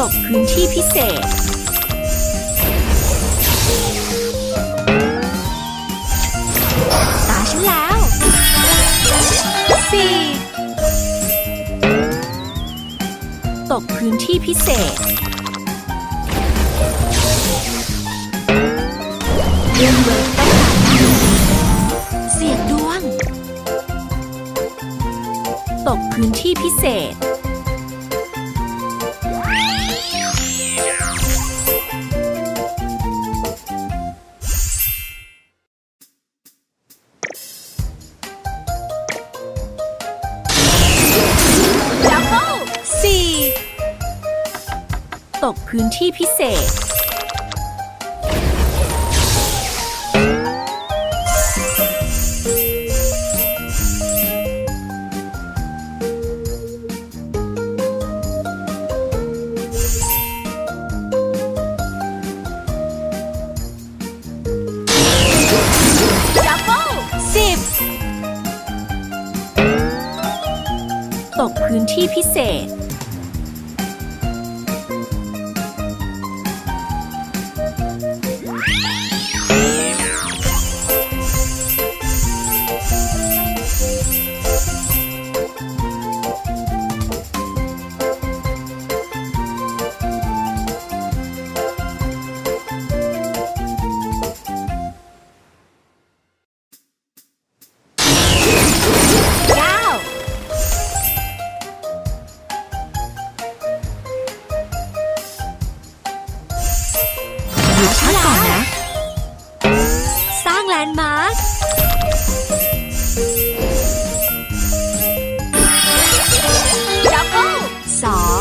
ตกพื้นที่พิเศษ ตาฉันแล้วสี่ตกพื้นที่พิเศษเรื่องเบิร์ต้องการเสียงดวง ตกพื้นที่พิเศษ กพื้นที่พิเศษ ดับเบิลสิบตกพื้นที่พิเศษ หยุดพักก่อนนะ สร้างแลนด์มาร์คดับเบิลสอง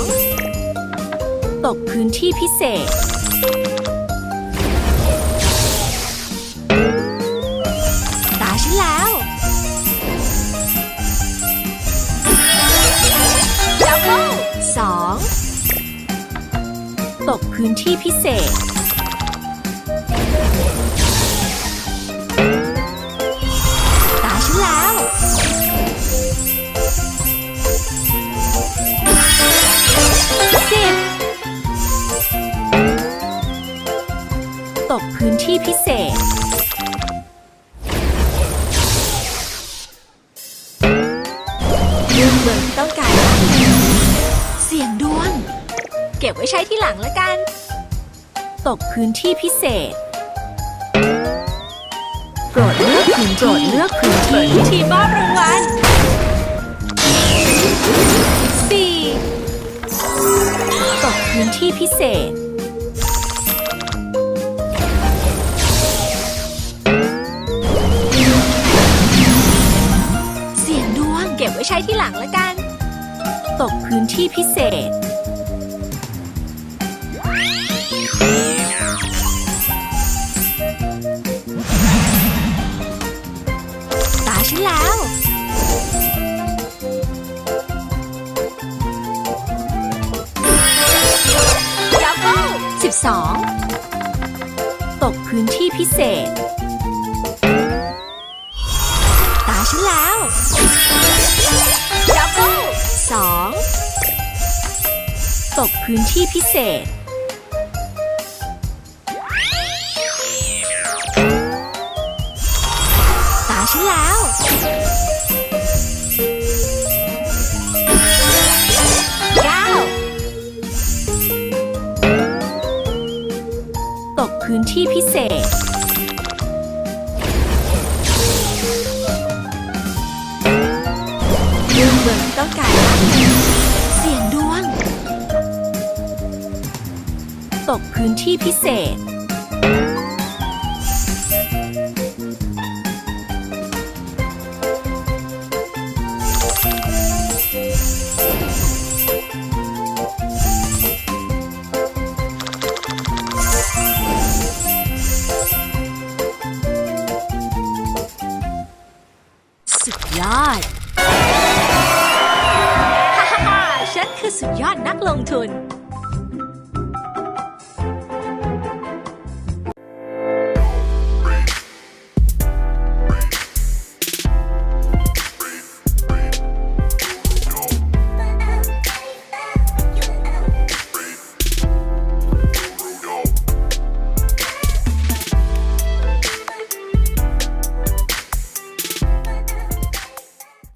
ตกพื้นที่พิเศษ ตาฉันแล้ว ดับเบิลสองตกพื้นที่พิเศษ ตาฉันแล้ว สิบตกพื้นที่พิเศษเรื่องเบิร์ต้องการ เสียงดวง เก็บไว้ใช้ที่หลังแล้วกัน ตกพื้นที่พิเศษ รดเลือกพื้นโปรดเลือกพื้นที่ที่มอบรางวัลสี่ตกพื้นที่พิเศษ เสียงดวงเก็บไว้ใช้ที่หลังล้วกัน ตกพื้นที่พิเศษ 2. ตกพื้นที่พิเศษ ตาฉันแล้วดับเบิลสองตกพื้นที่พิเศษ พื้นที่พิเศษเรื่องเบิร์ต้องการเสียงดวง ตกพื้นที่พิเศษ ยอด ฮ่าฮ่าฮ่าฉันคือสุดยอดนักลงทุน